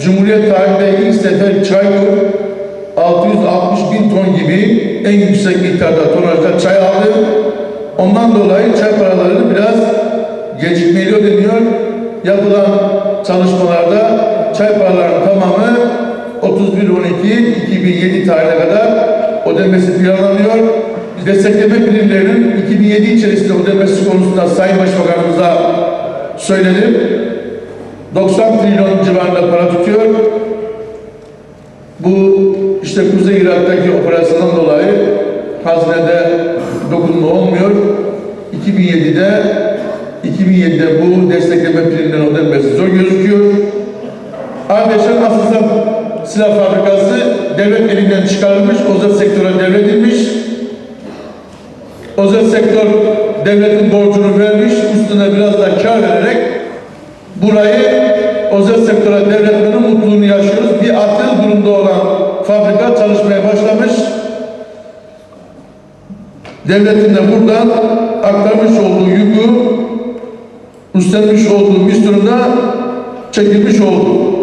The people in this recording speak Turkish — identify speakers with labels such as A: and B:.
A: Cumhuriyet tarihinde ilk sefer Çaykur 660 bin ton gibi en yüksek miktarda tonajda çay aldı. Ondan dolayı çay paralarını biraz gecikmeli ödeniyor. Yapılan çalışmalarda çay paralarının tamamı 31-12-2007 tarihine kadar ödenmesi planlanıyor. Destekleme primlerinin 2007 içerisinde ödenmesi konusunda Sayın Başbakanımıza söyledim. 90 trilyon civarında para tutuyor. Bu işte Kuzey Irak'taki operasyondan dolayı hazinede dokunma olmuyor. 2007'de 2007'de bu destekleme primlerinin ödenmesi zor gözüküyor. Ardeşen Asılsam Silah Fabrikası devlet elinden çıkarılmış, özel sektöre devredilmiş. Özel sektör devletin borcunu vermiş, üstüne biraz da kar vererek burayı sektöre devretmenin mutluluğunu yaşıyoruz. Bir atıl durumda olan fabrika çalışmaya başlamış. Devletin de buradan aktarmış olduğu yükü üstlenmiş olduğu misyonuna çekilmiş oldu.